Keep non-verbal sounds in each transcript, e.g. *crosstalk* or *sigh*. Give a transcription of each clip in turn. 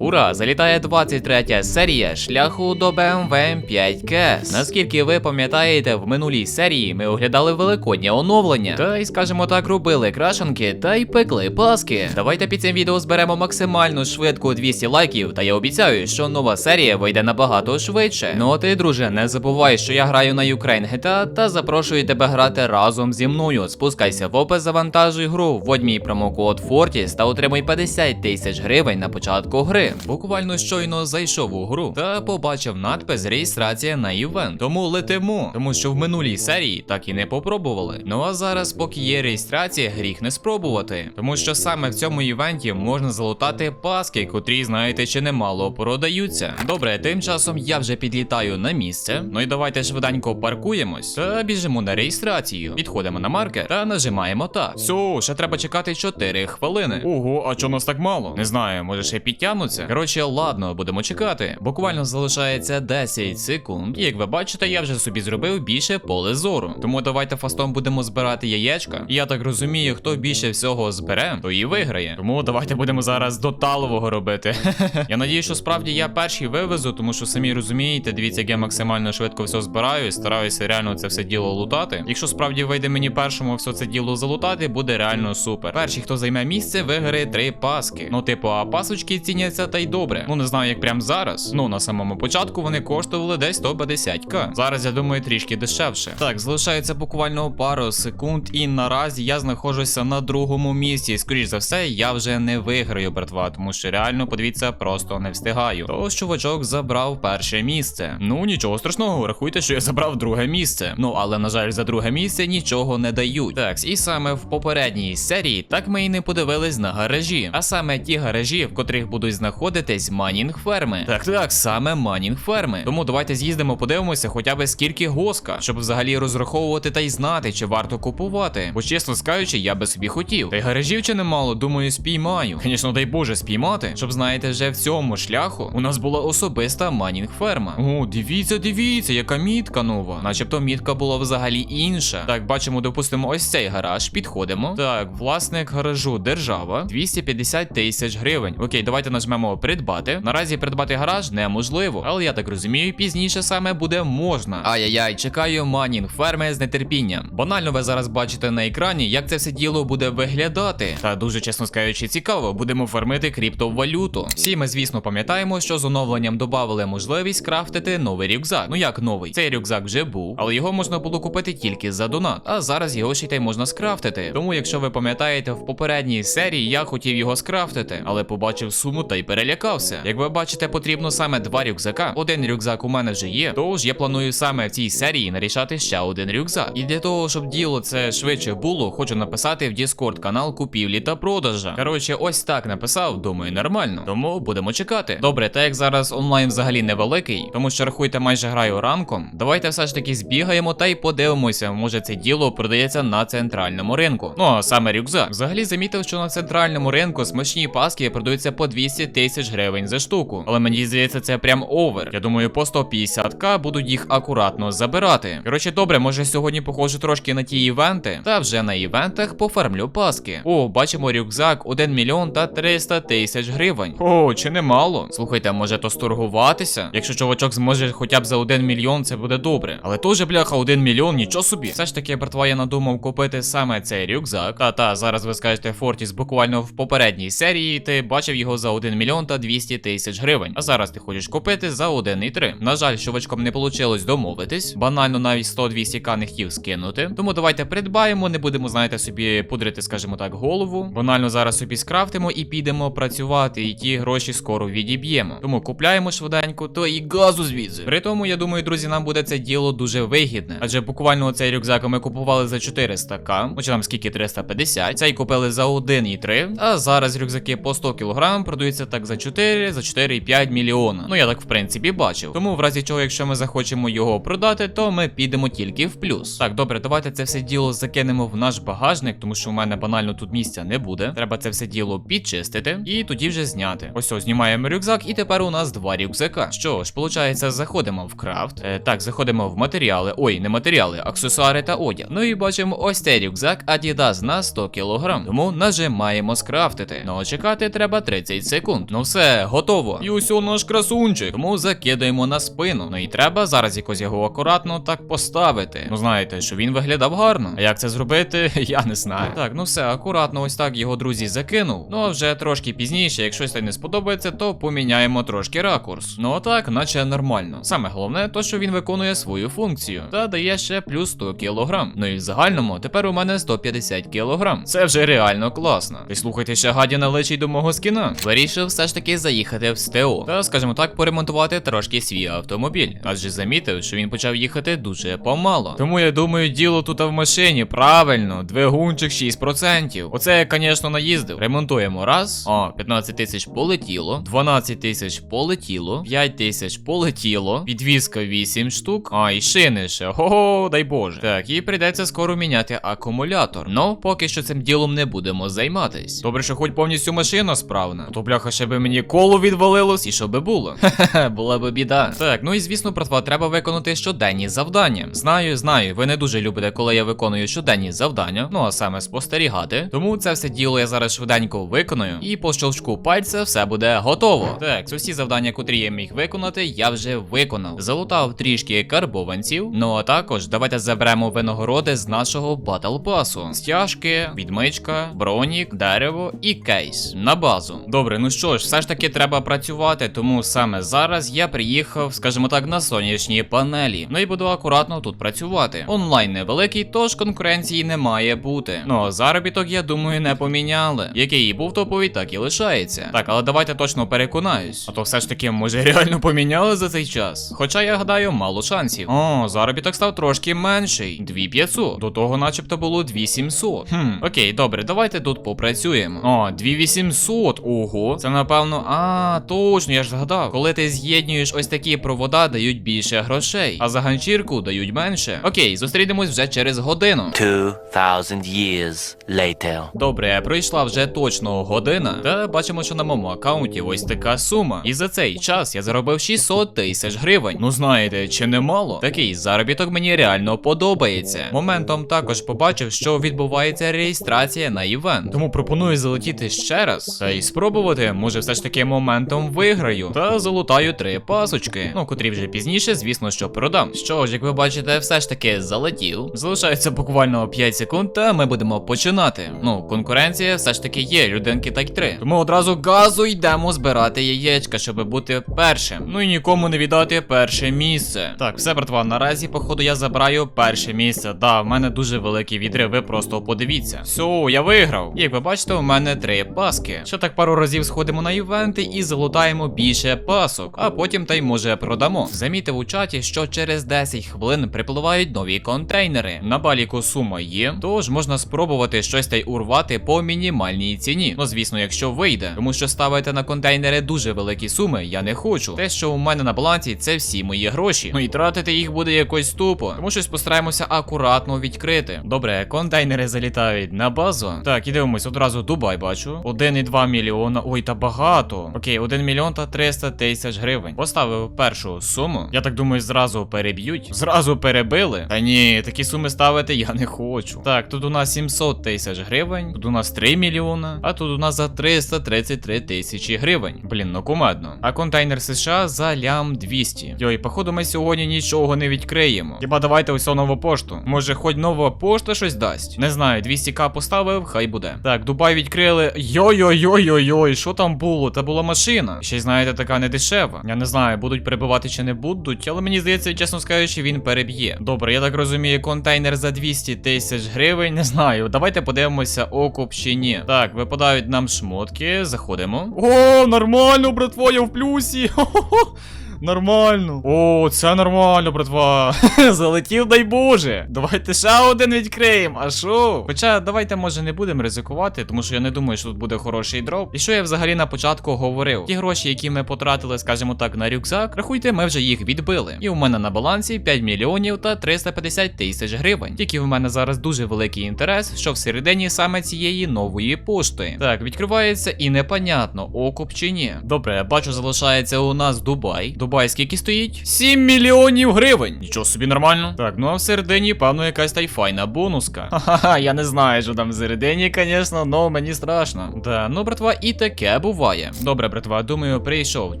Ура! Залітає 23 серія шляху до BMW M5 Kes. Наскільки ви пам'ятаєте, в минулій серії ми оглядали великоднє оновлення. Та й, скажімо так, робили крашенки та й пекли паски. Давайте під цим відео зберемо максимально швидко 200 лайків, та я обіцяю, що нова серія вийде набагато швидше. Ну а ти, друже, не забувай, що я граю на Ukraine GTA та запрошую тебе грати разом зі мною. Спускайся в опис, завантажуй гру, вводь мій промокод Fortis та отримай 50 тисяч гривень на початку гри. Буквально щойно зайшов у гру та побачив надпис реєстрація на івент. Тому летимо, тому що в минулій серії так і не попробували. Ну а зараз, поки є реєстрація, гріх не спробувати. Тому що саме в цьому івенті можна залутати паски, котрі, знаєте, ще немало продаються. Добре, тим часом я вже підлітаю на місце. Ну і давайте швиденько паркуємось та біжимо на реєстрацію. Підходимо на маркер та нажимаємо так. Все, ще треба чекати 4 хвилини. Ого, а чого нас так мало? Не знаю, може ще підтягнуться. Коротше, ладно, будемо чекати. Буквально залишається 10 секунд. І як ви бачите, я вже собі зробив більше поле зору. Тому давайте фастом будемо збирати яєчка. І Я так розумію, хто більше всього збере, то і виграє. Тому давайте будемо зараз до талового робити. *laughs* я надію, що справді я перший вивезу, тому що самі розумієте, дивіться, як я максимально швидко все збираю і стараюся реально це все діло лутати. Якщо справді вийде мені першому все це діло залутати, буде реально супер. Перший, хто займе місце, виграє три паски. Ну, типу, а пасочки ціняться та й добре. Ну не знаю, як прямо зараз. Ну на самому початку вони коштували десь 150к. Зараз я думаю трішки дешевше. Так, залишається буквально пару секунд, і наразі я знаходжуся на другому місці. Скоріш за все, я вже не виграю, братва, тому що реально, подивіться, просто не встигаю. Тож чувачок забрав перше місце. Ну нічого страшного, рахуйте, що я забрав друге місце. Ну але на жаль, за друге місце нічого не дають. Так, і саме в попередній серії так ми і не подивились на гаражі. А саме ті гаражі, в котрих будуть знаходитись манінг ферми. Так, так, саме манінг ферми. Тому давайте з'їздимо, подивимося, хоча б скільки госка, щоб взагалі розраховувати та й знати, чи варто купувати. Бо чесно скажучи, я би собі хотів. Та й гаражів чи немало, думаю, спіймаю. Звісно, дай Боже, спіймати. Щоб знаєте, вже в цьому шляху у нас була особиста манінг ферма. О, дивіться, дивіться, яка мітка нова. Начебто мітка була взагалі інша. Так, бачимо, допустимо, ось цей гараж. Підходимо. Так, власник гаражу держава 250 тисяч гривень. Окей, давайте нажмемо придбати. Наразі придбати гараж неможливо, але я так розумію, пізніше саме буде можна. Ай-яй-яй, чекаю манінг ферми з нетерпінням. Банально ви зараз бачите на екрані, як це все діло буде виглядати. Та дуже чесно скажучи, цікаво, будемо фармити криптовалюту. Всі ми, звісно, пам'ятаємо, що з оновленням додали можливість крафтити новий рюкзак. Ну як новий? Цей рюкзак вже був, але його можна було купити тільки за донат. А зараз його ще й можна скрафтити. Тому, якщо ви пам'ятаєте, в попередній серії я хотів його скрафтити, але побачив суму та й перелякався. Як ви бачите, потрібно саме два рюкзака. Один рюкзак у мене вже є. Тож я планую саме в цій серії нарішати ще один рюкзак. І для того, щоб діло це швидше було, хочу написати в Discord канал купівлі та продажа. Коротше, ось так написав, думаю, нормально. Тому будемо чекати. Добре, так як зараз онлайн взагалі невеликий, тому що рахуйте, майже граю ранком. Давайте все ж таки збігаємо та й подивимося, може це діло продається на центральному ринку. Ну а саме рюкзак. Взагалі замітив, що на центральному ринку смачні паски продаються по 200 тисяч гривень за штуку. Але мені здається, це прям овер. Я думаю, по 150к будуть їх акуратно забирати. Коротше, добре, може сьогодні походжу трошки на ті івенти, та вже на івентах пофармлю паски. О, бачимо рюкзак 1 мільйон та 300 тисяч гривень. О, чи немало? Слухайте, може то сторгуватися? Якщо чувачок зможе хоча б за 1 мільйон, це буде добре. Але теж, бляха, 1 мільйон, нічого собі. Все ж таки, братва, я надумав купити саме цей рюкзак. Та та зараз ви скажете, Фортіс буквально в попередній серії ти бачив його за 1 мільйон та 200 тисяч гривень. А зараз ти хочеш купити за 1,3. На жаль, чувачком не вийшло домовитись. Банально навіть 100-200 к не хотів скинути. Тому давайте придбаємо, не будемо, знаєте, собі пудрити, скажімо так, голову. Банально зараз собі скрафтимо і підемо працювати, і ті гроші скоро відіб'ємо. Тому купляємо швиденько, то і газу звідси. При тому, я думаю, друзі, нам буде це діло дуже вигідне. Адже буквально цей рюкзак ми купували за 400к, ну чи там скільки 350. Цей купили за 1,3. А зараз рюкзаки по 100 кг продаються так за 4, за 4,5 мільйона. Ну я так в принципі бачив. Тому в разі чого, якщо ми захочемо його продати, то ми підемо тільки в плюс. Так, добре, давайте це все діло закинемо в наш багажник, тому що у мене банально тут місця не буде. Треба це все діло підчистити і тоді вже зняти. Ось ось знімаємо рюкзак, і тепер у нас два рюкзака. Що ж, виходить, заходимо в крафт. Е, так, заходимо в матеріали. Ой, не матеріали, аксесуари та одяг. Ну і бачимо ось цей рюкзак Adidas на 100 кг. Тому нажимаємо скрафтити. Ну а чекати треба 30 секунд. Ну все, готово. І ось наш красунчик. Тому закидаємо на спину. Ну і треба зараз якось його акуратно так поставити. Ну знаєте, що він виглядав гарно. А як це зробити, *laughs* я не знаю. Так, ну все, акуратно, ось так його друзі закинув. Ну а вже трошки пізніше, якщо щось не сподобається, то поміняємо трошки ракурс. Ну а так, наче нормально. Саме головне, то що він виконує свою функцію та дає ще плюс 100 кілограм. Ну і в загальному тепер у мене 150 кілограм. Це вже реально класно. І слухайте, ще гадіна лечить до мого скіна. Вирішив все ж таки заїхати в СТО. Та, скажімо так, поремонтувати трошки свій автомобіль. Адже замітив, що він почав їхати дуже помало. Тому я думаю, діло тут в машині. Правильно, двигунчик 6%. Оце я, звісно, наїздив. Ремонтуємо раз. О, 15 тисяч полетіло, 12 тисяч полетіло, 5 тисяч полетіло, підвізка 8 штук. А, і шини ще. Ого, дай Боже. Так, і прийдеться скоро міняти акумулятор. Ну, поки що цим ділом не будемо займатись. Добре, що хоч повністю машина справна. То бляха ще би мені коло відвалилось, і що би було? Хе-хе, була би біда. Так, ну і звісно, братва, треба виконати щоденні завдання. Знаю, знаю, ви не дуже любите, коли я виконую щоденні завдання, ну а саме спостерігати. Тому це все діло я зараз швиденько виконую, і по щелчку пальця все буде готово. Так, всі завдання, котрі я міг виконати, я вже виконав. Залутав трішки карбованців. Ну а також давайте заберемо винагороди з нашого батл пасу. Стяжки, відмичка, бронік, дерево і кейс на базу. Добре, ну що ж, все ж таки треба працювати, тому саме зараз я приїхав, скажімо так, на сонячні панелі. Ну і буду акуратно тут працювати. Онлайн невеликий, тож конкуренції не має бути. Ну а заробіток, я думаю, не поміняли. Який і був топовий, так і лишається. Так, але давайте точно переконаюсь. А то все ж таки, може, реально поміняли за цей час. Хоча я гадаю, мало шансів. О, заробіток став трошки менший. 2500. До того, начебто, було 2700. Хм, окей, добре, давайте тут попрацюємо. О, 2800. Ого. Це напевно. А, точно, я ж згадав. Коли ти з'єднуєш ось такі провода, дають більше грошей, а за ганчірку дають менше. Окей, зустрінемось вже через годину. 2,000 years later. Добре, пройшла вже точно година, та бачимо, що на моєму аккаунті ось така сума. І за цей час я заробив 600 тисяч гривень. Ну знаєте, чи не мало? Такий заробіток мені реально подобається. Моментом також побачив, що відбувається реєстрація на івент. Тому пропоную залетіти ще раз та й спробувати. Може, все ж таки моментом виграю. Та залутаю три пасочки. Ну, котрі вже пізніше, звісно, що продам. Що ж, як ви бачите, все ж таки залетів. Залишається буквально 5 секунд, та ми будемо починати. Ну, конкуренція все ж таки є, людинки так три. Тому одразу газу йдемо збирати яєчка, щоб бути першим. Ну і нікому не віддати перше місце. Так, все, братва, наразі, походу, я забираю перше місце. Да, в мене дуже великий відрив, ви просто подивіться. Все, я виграв. Як ви бачите, у мене три паски. Ще так пару разів сходимо на івенти і залутаємо більше пасок, а потім та й може продамо. Замітив у чаті, що через 10 хвилин припливають нові контейнери. На баліку сума є, тож можна спробувати щось та й урвати по мінімальній ціні. Ну, звісно, якщо вийде, тому що ставити на контейнери дуже великі суми, я не хочу. Те, що у мене на балансі, це всі мої гроші. Ну і тратити їх буде якось тупо. Тому щось постараємося акуратно відкрити. Добре, контейнери залітають на базу. Так, і дивимось, одразу Дубай бачу. 1,2 мільйона. Ой, та багато. Окей, 1 мільйон та 300 тисяч гривень. Поставив першу суму. Я так думаю, зразу переб'ють. Зразу перебили. Та ні, такі суми ставити я не хочу. Так, тут у нас 700 тисяч гривень, тут у нас 3 мільйона, а тут у нас за 333 тисячі гривень. Блін, ну кумедно. А контейнер США за лям 200. Йой, походу, ми сьогодні нічого не відкриємо. Хіба давайте ось нову пошту. Може, хоч нова пошта щось дасть? Не знаю, 200к поставив, хай буде. Так, Дубай відкрили. Йой-йой-йой-йой-йой, що там було? Та була машина. Ще й знаєте, така не дешева. Я не знаю, будуть перебивати чи не будуть, але мені здається, чесно скажучи, він переб'є. Добре, я так розумію, контейнер за 200 тисяч гривень. Не знаю. Давайте подивимося, окуп чи ні. Так, випадають нам шмотки, заходимо. О, нормально, братво, я в плюсі. *laughs* Хо-хо-хо. Нормально. О, це нормально, братва. *laughs* Залетів, дай Боже. Давайте ще один відкриємо. А що? Хоча давайте, може, не будемо ризикувати, тому що я не думаю, що тут буде хороший дроп. І що я взагалі на початку говорив? Ті гроші, які ми потратили, скажімо так, на рюкзак, рахуйте, ми вже їх відбили. І у мене на балансі 5 мільйонів та 350 тисяч гривень. Тільки в мене зараз дуже великий інтерес, що всередині саме цієї нової пошти. Так, відкривається і непонятно, окуп чи ні. Добре, бачу, залишається у нас Дубай. Дубай скільки стоїть? 7 мільйонів гривень. Нічого собі нормально. Так, ну а в середині, певно, якась та й файна бонуска. Ха-ха, я не знаю, що там в середині, звісно, но мені страшно. Да, ну, братва, і таке буває. Добре, братва, думаю, прийшов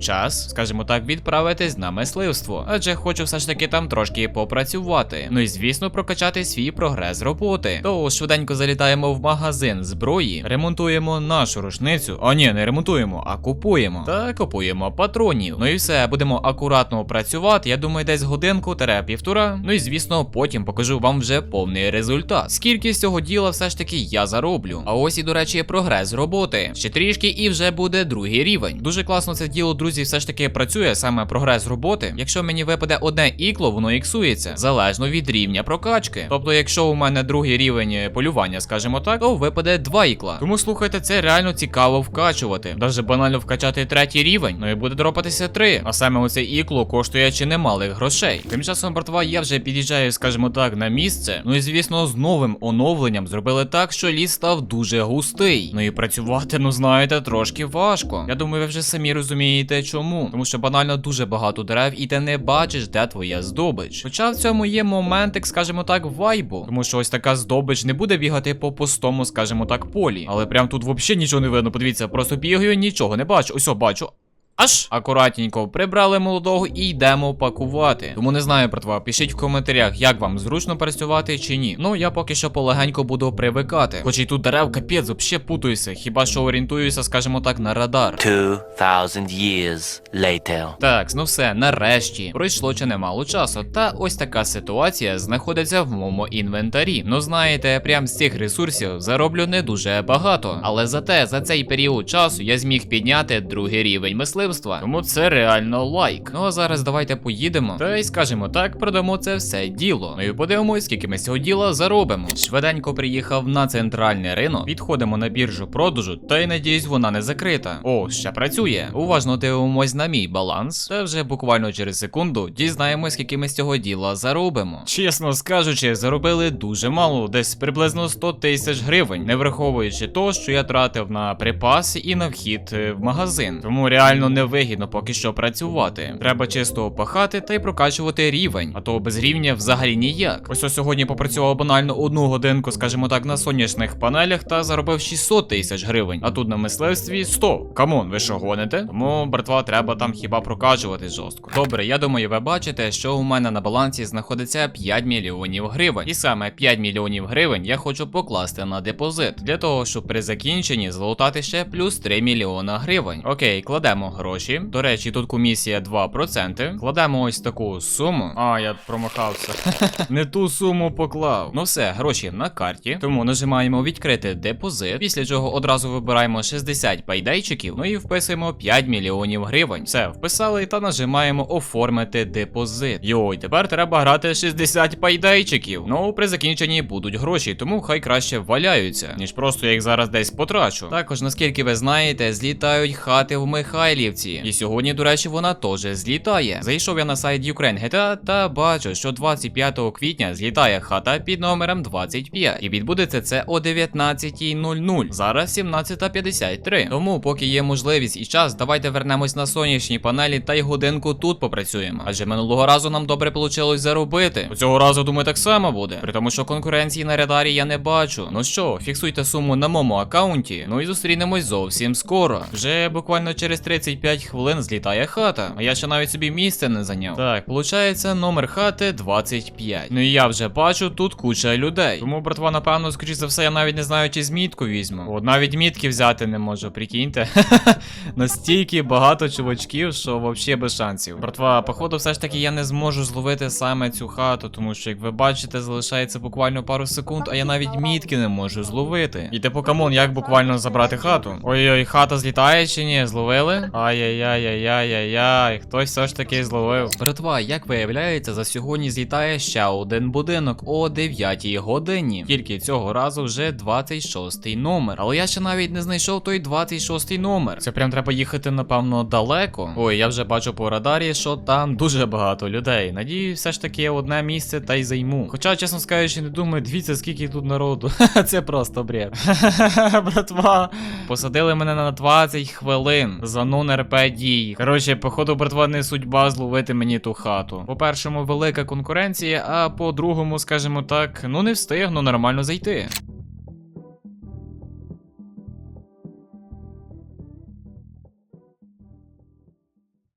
час, скажімо так, відправитись на мисливство. Адже хочу все ж таки там трошки попрацювати. Ну і звісно, прокачати свій прогрес роботи. То швиденько залітаємо в магазин зброї, ремонтуємо нашу рушницю. А ні, не ремонтуємо, а купуємо. Та купуємо патронів. Ну і все, будемо акуратно працювати. Я думаю, десь годинку тере півтора. Ну і звісно, потім покажу вам вже повний результат. Скільки з цього діла все ж таки я зароблю. А ось і, до речі, прогрес роботи. Ще трішки і вже буде другий рівень. Дуже класно це діло, друзі, все ж таки працює саме прогрес роботи. Якщо мені випаде одне ікло, воно іксується залежно від рівня прокачки. Тобто, якщо у мене другий рівень полювання, скажімо так, то випаде два ікла. Тому слухайте, це реально цікаво вкачувати. Даже банально вкачати третій рівень, ну і буде дропатися три. А саме оце ікло коштує чи немалих грошей. Тим часом, братва, я вже під'їжджаю, скажімо так, на місце. Ну і звісно, з новим оновленням зробили так, що ліс став дуже густий. Ну і працювати, ну знаєте, трошки важко. Я думаю, ви вже самі розумієте, чому. Тому що банально дуже багато дерев, і ти не бачиш, де твоя здобич. Хоча в цьому є моментик, скажімо так, вайбу. Тому що ось така здобич не буде бігати по пустому, скажімо так, полі. Але прям тут взагалі нічого не видно. Подивіться, просто бігаю, нічого не бачу. Ось бачу. Аж акуратненько прибрали молодого і йдемо пакувати. Тому не знаю, братва, пишіть в коментарях, як вам зручно працювати чи ні. Ну я поки що полегенько буду привикати. Хоч і тут дерев капець, взагалі путаюся. Хіба що орієнтуюся, скажімо так, на радар. 2,000 years later. Так, ну все, нарешті. Пройшло чи немало часу. Та ось така ситуація знаходиться в моєму інвентарі. Ну знаєте, прям з цих ресурсів зароблю не дуже багато. Але зате за цей період часу я зміг підняти другий рівень мисливства. Тому це реально лайк. Ну а зараз давайте поїдемо. Та й скажімо так, продамо це все діло. Ну і подивимось, скільки ми цього діла заробимо. Швиденько приїхав на центральний ринок. Підходимо на біржу продажу, та й надіюсь, вона не закрита. О, ще працює. Уважно дивимось на мій баланс. Та вже буквально через секунду дізнаємось, скільки ми з цього діла заробимо. Чесно скажучи, заробили дуже мало, десь приблизно 100 тисяч гривень, не враховуючи то, що я тратив на припаси і на вхід е, в магазин. Тому реально невигідно поки що працювати. Треба чисто пахати та й прокачувати рівень, а то без рівня взагалі ніяк. Ось ось сьогодні попрацював банально одну годинку, скажімо так, на сонячних панелях та заробив 600 тисяч гривень. А тут на мисливстві 100. Камон, ви що гоните? Тому, братва, треба там хіба прокачувати жорстко. Добре, я думаю, ви бачите, що у мене на балансі знаходиться 5 мільйонів гривень. І саме 5 мільйонів гривень я хочу покласти на депозит для того, щоб при закінченні злутати ще плюс 3 мільйона гривень. Окей, кладемо гроші. До речі, тут комісія 2%. Кладемо ось таку суму. А, я промахався. *laughs* Не ту суму поклав. Ну все, гроші на карті. Тому нажимаємо відкрити депозит. Після чого одразу вибираємо 60 пайдайчиків. Ну і вписуємо 5 мільйонів гривень. Все, вписали та нажимаємо оформити депозит. Йой, тепер треба грати 60 пайдайчиків. Ну, при закінченні будуть гроші, тому хай краще валяються, ніж просто я їх зараз десь потрачу. Також, наскільки ви знаєте, злітають хати в Михайлівці. І сьогодні, до речі, вона теж злітає. Зайшов я на сайт Ukraine GTA та бачу, що 25 квітня злітає хата під номером 25. І відбудеться це о 19.00. Зараз 17.53. Тому, поки є можливість і час, давайте вернемось на сонячні панелі та й годинку тут попрацюємо. Адже минулого разу нам добре вийшло заробити. Цього разу, думаю, так само буде. При тому, що конкуренції на радарі я не бачу. Ну що, фіксуйте суму на моєму аккаунті. Ну і зустрінемось зовсім скоро. Вже буквально через 35 хвилин злітає хата. А я ще навіть собі місце не зайняв. Так, получається номер хати 25. Ну і я вже бачу тут куча людей. Тому, братва, напевно, скоріш за все, я навіть не знаю, чи змітку візьму. От навіть мітки взяти не можу, прикиньте. *laughs* Настільки багато чувачків, що взагалі без шансів. Братва, походу, все ж таки я не зможу зловити саме цю хату, тому що, як ви бачите, залишається буквально пару секунд, а я навіть мітки не можу зловити. І типу, камон, як буквально забрати хату? Ой-ой, хата злітає чи ні? Зловили? Ай-яй-яй-яй-яй-яй, хтось все ж таки зловив. Братва, як виявляється, за сьогодні злітає ще один будинок о 9 годині. Тільки цього разу вже 26 номер. Але я ще навіть не знайшов той 26 номер. Це прям треба їхати, напевно, далеко. Ой, я вже бачу по радарі, що там дуже багато людей. Надіюсь, все ж таки одне місце та й займу. Хоча, чесно скажучи, не думаю, дивіться, скільки тут народу. Це просто бред. Братва. Посадили мене на 20 хвилин за ну РП дій. Коротше, походу, братва, не судьба зловити мені ту хату. По першому, велика конкуренція, а по другому, скажімо так, ну не встигну нормально зайти.